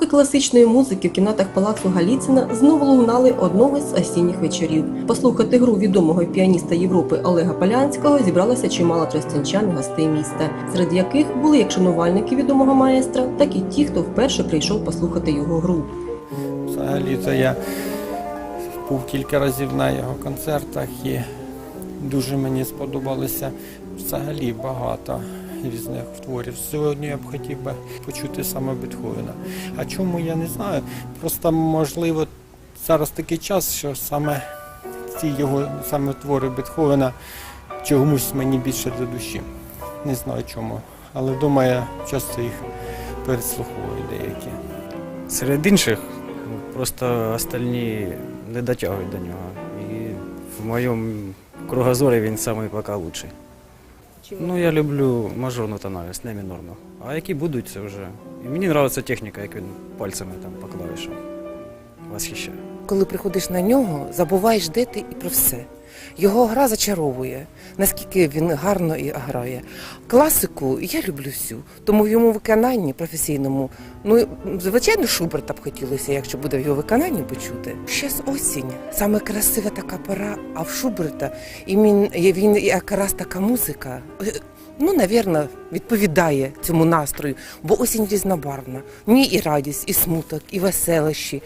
Звуки класичної музики в кімнатах палацу Галіцина знову лунали одного з осінніх вечорів. Послухати гру відомого піаніста Європи Олега Полянського зібралося чимало тростянчан гостей міста, серед яких були як шанувальники відомого маестра, так і ті, хто вперше прийшов послухати його гру. Взагалі то я був кілька разів на його концертах і дуже мені сподобалося взагалі багато різних творів. Сьогодні я б хотів би почути саме Бетховена. А чому я не знаю? Просто можливо зараз такий час, що саме ці його саме твори Бетховена чомусь мені більше до душі. Не знаю чому. Але вдома я часто їх переслуховую деякі. Серед інших просто остальні не дотягують до нього. І в моєму кругозорі він самий поки лучший. Ну, я люблю мажорну тональність, не мінорну. А які будуть, це вже. І мені подобається техніка, як він пальцями там по клавішам. Восхищає. Коли приходиш на нього, забуваєш, де ти і про все. Його гра зачаровує, наскільки він гарно і грає. Класику я люблю всю, тому в йому виконанні професійному, ну звичайно, Шуберта б хотілося, якщо буде в його виконанні почути. Щас осінь, саме красива така пора, а в Шуберта і він, він якраз така музика. е, Ну, навірно, відповідає цьому настрою, бо осінь різнобарвна. Ній і радість, і смуток, і веселощі.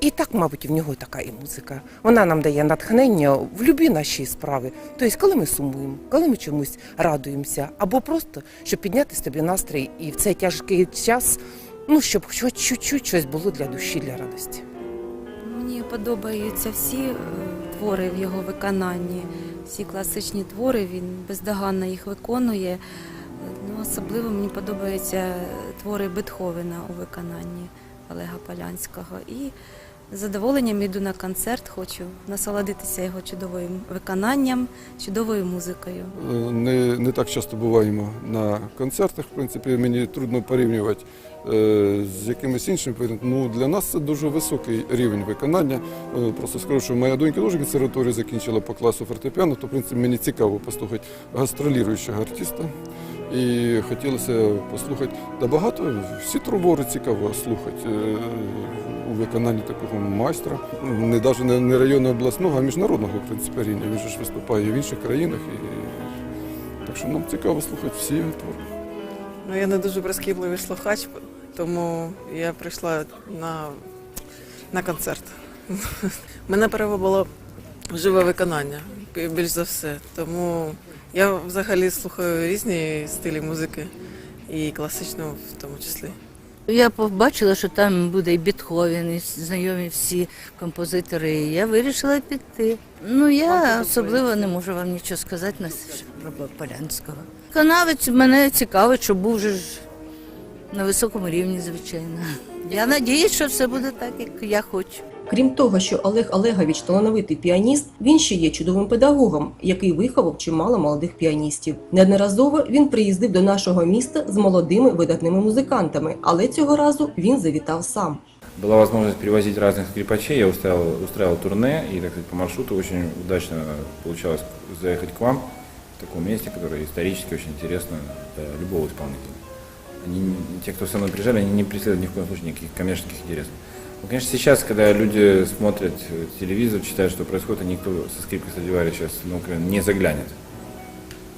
І так, мабуть, в нього така і музика. Вона нам дає натхнення в любі наші справи. Тобто, коли ми сумуємо, коли ми чомусь радуємося, або просто щоб підняти собі настрій і в цей тяжкий час, ну щоб хоч чуть-чуть щось було для душі, для радості. Мені подобаються всі е, твори в його виконанні, всі класичні твори, він бездоганно їх виконує. Ну, особливо мені подобаються твори Бетховена у виконанні Олега Полянського. І задоволенням йду на концерт, хочу насолодитися його чудовим виконанням, чудовою музикою. Е, Не, не так часто буваємо на концертах. В принципі, мені трудно порівнювати е, з якимись іншими. Ну, для нас це дуже високий рівень виконання. Е, Просто скажу, що моя донька теж консерваторію закінчила по класу фортепіано, то в принципі мені цікаво послухати гастроліруючого артиста. І хотілося послухати. Да багато всі твори цікаво слухати виконанні такого майстра. Ну, Не навіть не, районного обласного, а міжнародного в принципі рівня. Він ж виступає в інших країнах. І... Так що нам цікаво слухати всі його твори. Ну, я не дуже прискіпливий слухач, тому я прийшла на, на концерт. Мене перевело живе виконання, більш за все. Тому я взагалі слухаю різні стилі музики, і класичну в тому числі. Я побачила, що там буде і Бетховен, і знайомі всі композитори. І я вирішила піти. Ну я особливо не можу вам нічого сказати на про Полянського. Канавець мене цікавить, що був же ж на високому рівні, звичайно. Я надіюсь, що все буде так, як я хочу. Крім того, що Олег Олегович талановитий піаніст, він ще є чудовим педагогом, який виховав чимало молодих піаністів. Неодноразово він приїздив до нашого міста з молодими видатними музикантами, але цього разу він завітав сам. Была возможность привозить разных скрипачей, я устраивал, устраивал турне, и так сказать, по маршруту очень удачно получалось заехать к вам в таком месте, которое исторически очень интересно для любого исполнителя. Они, те, кто со мной приезжали, они не преследуют ни в коем случае никаких коммерческих интересов. Ну, конечно, сейчас, когда люди смотрят телевизор, читают, что происходит, и никто со скрипкой Страдивари сейчас Украину не заглянет.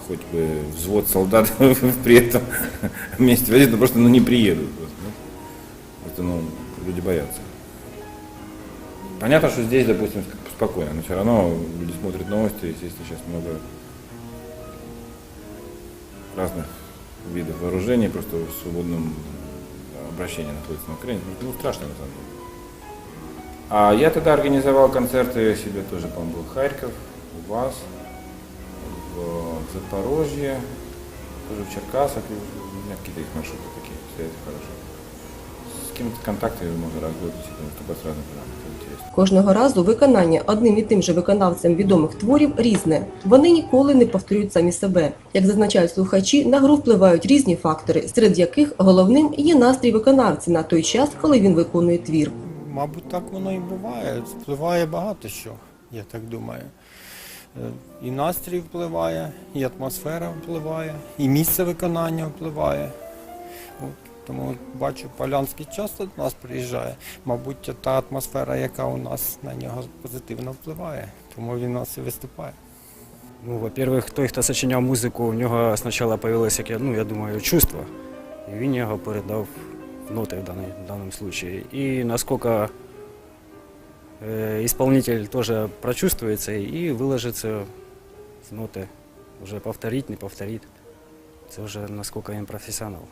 Хоть бы взвод солдат при этом вместе возить, но просто ну, не приедут. Просто, ну. Это, ну, люди боятся. Понятно, что здесь, допустим, спокойно, но все равно люди смотрят новости, естественно, сейчас много разных видов вооружений, просто в свободном обращении находится на Украине. Ну, страшно на самом деле. А я тогда организовал концерты себе тоже, по-моему, был Харьков, у вас, в Запорожье, тоже в Черкасах, и у меня какие-то есть маршруты такие, связи хорошие. С кем-то контактами можно работать, выступать с разными программами, это интересно. Кожного разу виконання одним і тим же виконавцем відомих творів різне. Вони ніколи не повторюють самі себе. Як зазначають слухачі, на гру впливають різні фактори, серед яких головним є настрій виконавця на той час, коли він виконує твір. Мабуть, так воно і буває. Впливає багато що, я так думаю. Е, І настрій впливає, і атмосфера впливає, і місце виконання впливає. От, Тому бачу, Полянський часто до нас приїжджає. Мабуть, та атмосфера, яка у нас на нього позитивно впливає, тому він у нас і виступає. Ну, во-первых, той, хто сочиняв музику, у нього спочатку появилося, яке, ну, я думаю, чувство. І він його передав в ноти в, даний, в даному випадку. І наскільки е, исполнитель теж прочувствує це і виложиться з ноти. Вже повторить, не повторить. Це вже наскільки він професіонал.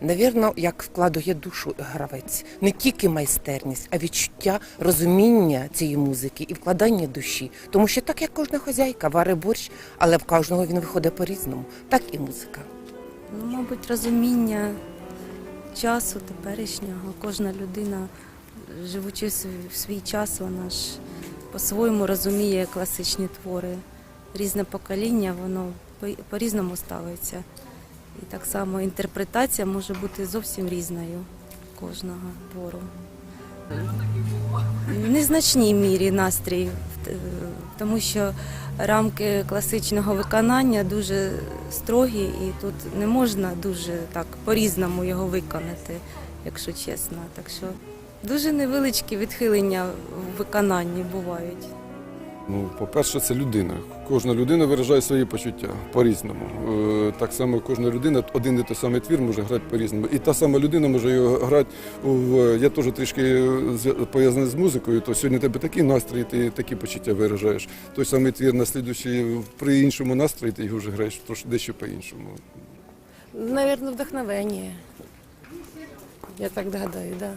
Навірно, як вкладує душу гравець, не тільки майстерність, а відчуття розуміння цієї музики і вкладання душі. Тому що так як кожна хазяйка варить борщ, але в кожного він виходить по-різному, так і музика. Ну, мабуть, розуміння часу теперішнього. Кожна людина, живучи в свій, час, вона ж по-своєму розуміє класичні твори. Різне покоління, воно по- по-різному ставиться. І так само інтерпретація може бути зовсім різною кожного твору. В незначній мірі настрій, тому що рамки класичного виконання дуже строгі, і тут не можна дуже так по-різному його виконати, якщо чесно. Так що дуже невеличкі відхилення в виконанні бувають. Ну, по-перше, це людина. Кожна людина виражає свої почуття по-різному. Е, Так само кожна людина один і той самий твір може грати по-різному. І та сама людина може його грати. Я теж трішки пов'язаний з музикою, то сьогодні тебе такий настрій, ти такі почуття виражаєш. Той самий твір на слідуючий при іншому настрої ти його вже граєш трошки дещо по-іншому. Наверное, вдохновение. Я так гадаю, да.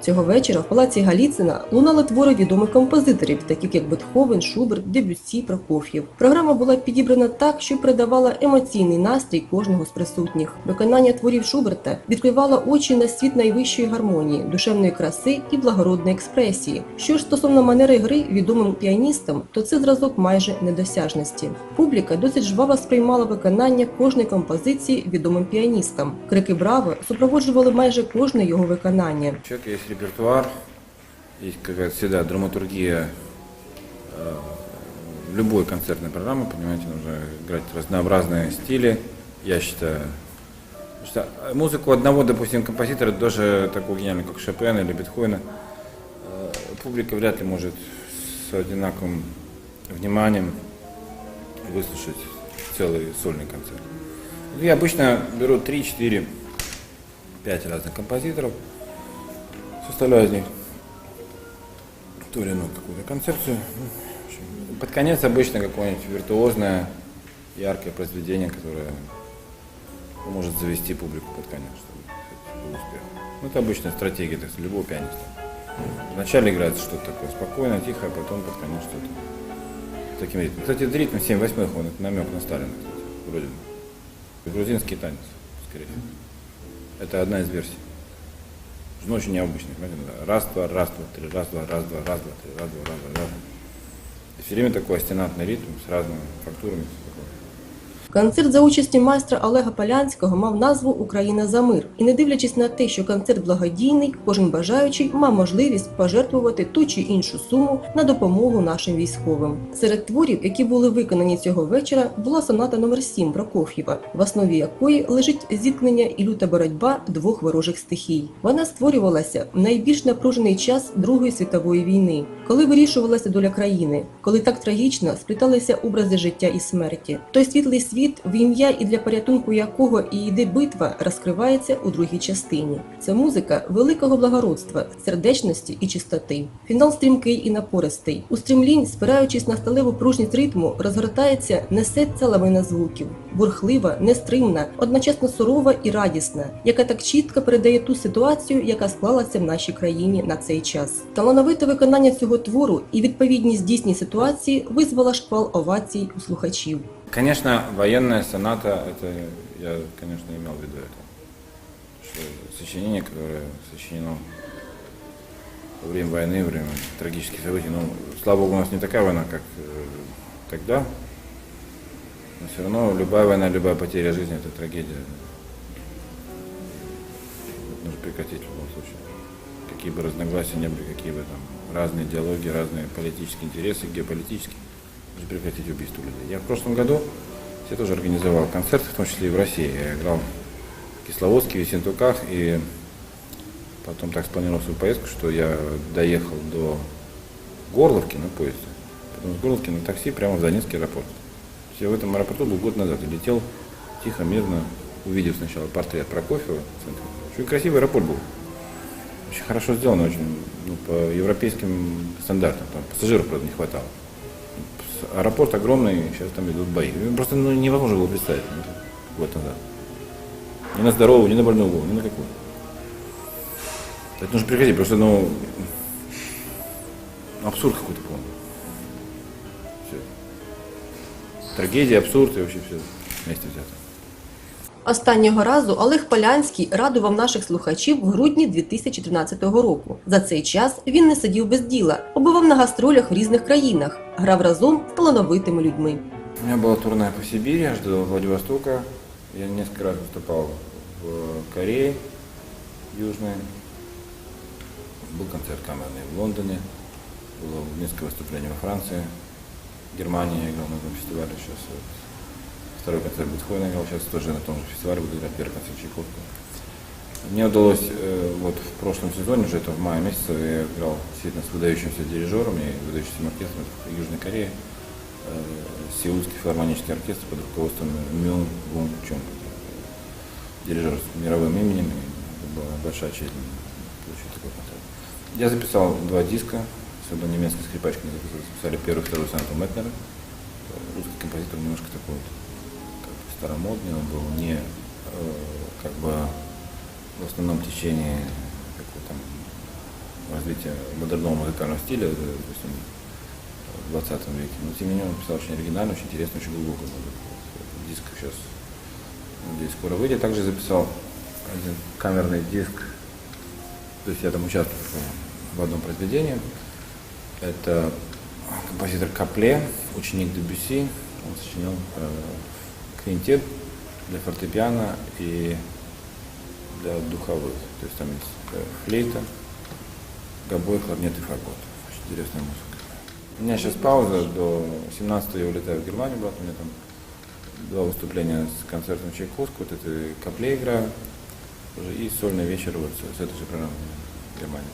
Цього вечора в палаці Галіцина лунали твори відомих композиторів, таких як Бетховен, Шуберт, Дебюссі, Прокоф'єв. Програма була підібрана так, що передавала емоційний настрій кожного з присутніх. Виконання творів Шуберта відкривало очі на світ найвищої гармонії, душевної краси і благородної експресії. Що ж стосовно манери гри відомим піаністам, то це зразок майже недосяжності. Публіка досить жваво сприймала виконання кожної композиції відомим піаністам. Крики браво супроводжували майже кожне його виконання. Человека есть репертуар, есть какая-то всегда драматургия э, любой концертной программы, понимаете, нужно играть разнообразные стили, я считаю. Что музыку одного, допустим, композитора, даже такого гениального, как Шопена или Бетховена, э, публика вряд ли может с одинаковым вниманием выслушать целый сольный концерт. Я обычно беру 3, 4, 5 разных композиторов, составляю из них ту или иную какую-то концепцию. Под конец обычно какое-нибудь виртуозное, яркое произведение, которое может завести публику под конец, чтобы был успех. Ну, это обычная стратегия так сказать, любого пианиста. Вначале играется что-то такое спокойное, тихо, а потом под конец что-то таким ритмом. Кстати, этот ритм 7 восьмых, он это намек на Сталина, кстати, вроде бы. Грузинский танец, скорее. Это одна из версий. Ну, очень необычный, понимаете, да. раз, два, раз, два, три, раз, два, раз, два, раз, два, три, раз, два, раз, два, раз. И все время такой астенатный ритм с разными фактурами. всё такое. Концерт за участі майстра Олега Полянського мав назву Україна за мир. І не дивлячись на те, що концерт благодійний, кожен бажаючий мав можливість пожертвувати ту чи іншу суму на допомогу нашим військовим. Серед творів, які були виконані цього вечора, була соната номер 7 Прокоф'єва, в основі якої лежить зіткнення і люта боротьба двох ворожих стихій. Вона створювалася в найбільш напружений час Другої світової війни, коли вирішувалася доля країни, коли так трагічно спліталися образи життя і смерті. Той світлий світ, в ім'я і для порятунку якого і йде битва, розкривається у другій частині. Це музика великого благородства, сердечності і чистоти. Фінал стрімкий і напористий. У стрімлінь, спираючись на сталеву пружність ритму, розгортається несеться лавина звуків, бурхлива, нестримна, одночасно сурова і радісна, яка так чітко передає ту ситуацію, яка склалася в нашій країні на цей час. Талановите виконання цього твору і відповідність дійсній ситуації визвала шквал овацій у слухачів. Конечно, военная соната, это я, конечно, имел в виду это. Что сочинение, которое сочинено во время войны, во время трагических событий. Ну, слава богу, у нас не такая война, как э, тогда. Но все равно любая война, любая потеря жизни – это трагедия. Нужно прекратить в любом случае. Какие бы разногласия не были, какие бы там разные идеологии, разные политические интересы, геополитические. Нужно прекратить убийство людей. Я в прошлом году я тоже организовал концерты, в том числе и в России. Я играл Кисловодске, Ессентуках, и потом так спланировал свою поездку, что я доехал до Горловки на поезде, потом с Горловки на такси прямо в Донецкий аэропорт. Я в этом аэропорту был год назад и летел тихо, мирно, увидев сначала портрет Прокофьева. Очень красивый аэропорт был. Очень хорошо сделано, очень ну, по европейским стандартам. Там пассажиров, правда, не хватало. Аэропорт огромный, сейчас там идут бои. Просто ну, невозможно было представить ну, год назад. Ни на здоровую, ни на больную голову, ни на какую. Это нужно прекратить, просто, ну, абсурд какой-то полный. Трагедия, абсурд и вообще все вместе взято. Останнього разу Олег Полянський радував наших слухачів в грудні 2013 року. За цей час він не сидів без діла, побував на гастролях в різних країнах, грав разом з талановитими людьми. У меня была турне по Сибири, аж до Владивостока. Я несколько раз выступал в Корее Южной. Был концерт камерный в Лондоне. Было несколько выступлений во Франции. Германии играл на этом фестивале. Сейчас вот второй концерт Бетховена играл. Сейчас тоже на том же фестивале буду играть первый концерт Чайковского. Мне удалось э, вот в прошлом сезоне, уже это в мае месяце, я играл действительно с выдающимся дирижером и выдающимся оркестром Южной Кореи. Э, Сеульский филармонический оркестр под руководством Мюн Вон Чон. Дирижер с мировым именем, и это была большая честь получить такой контракт. Я записал два диска с одной немецкой скрипачкой, мы записали, первый и второй сонату Метнера. Русский композитор немножко такой вот, как бы старомодный, он был не э, как бы в основном течении какого там развития модерного музыкального стиля, э, допустим, в 20 веке. Но тем не менее он писал очень оригинально, очень интересно, очень глубоко. Диск сейчас, надеюсь, скоро выйдет. Также записал один камерный диск, то есть я там участвовал в одном произведении. Это композитор Капле, ученик Дебюси. Он сочинил э, квинтет для фортепиано и для духовых. То есть там есть э, флейта, гобой, кларнет и фагот. Очень интересная музыка. У меня сейчас пауза, до 17 я улетаю в Германию, брат, у меня там два выступления с концертом Чайковского, вот это Капле играю, и сольный вечер вот с, этой же программой в Германии.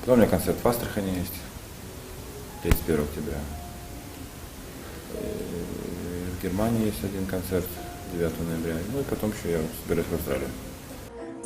Потом у меня концерт в Астрахани есть, 31 октября. Э, В Германии есть один концерт 9 ноября, ну и потом еще я собираюсь в Австралию.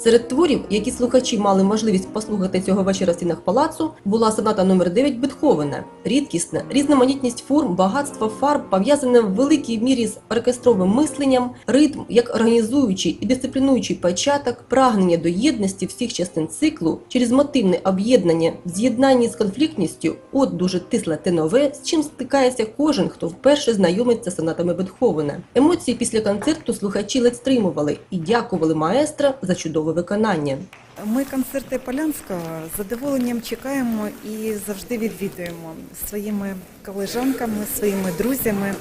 Серед творів, які слухачі мали можливість послухати цього вечора в стінах палацу, була соната номер 9 Бетховена. Рідкісна різноманітність форм, багатство фарб пов'язане в великій мірі з оркестровим мисленням, ритм як організуючий і дисциплінуючий початок, прагнення до єдності всіх частин циклу через мотивне об'єднання в з'єднанні з конфліктністю, от дуже тисле те нове, з чим стикається кожен, хто вперше знайомиться з сонатами Бетховена. Емоції після концерту слухачі ледь стримували і дякували маестро за чудове виконання. Ми концерти Полянського з задоволенням чекаємо і завжди відвідуємо своїми колежанками, своїми друзями.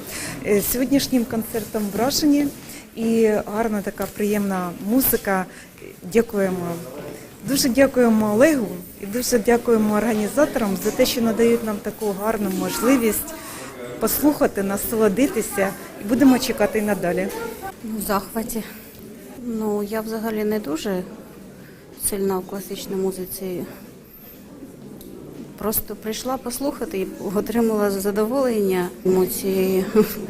Е, Сьогоднішнім концертом вражені і гарна така приємна музика. Дякуємо. Дуже дякуємо Олегу і дуже дякуємо організаторам за те, що надають нам таку гарну можливість послухати, насолодитися і будемо чекати і надалі. Ну, захваті. Ну, я взагалі не дуже сильна в класичній музиці. Просто прийшла послухати і отримала задоволення. Емоції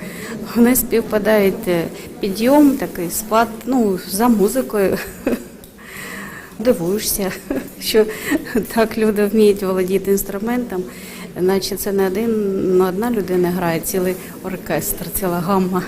вони співпадають е, підйом, такий спад, ну, за музикою. Дивуєшся, що так люди вміють володіти інструментом, наче це не один, не одна людина грає, цілий оркестр, ціла гамма.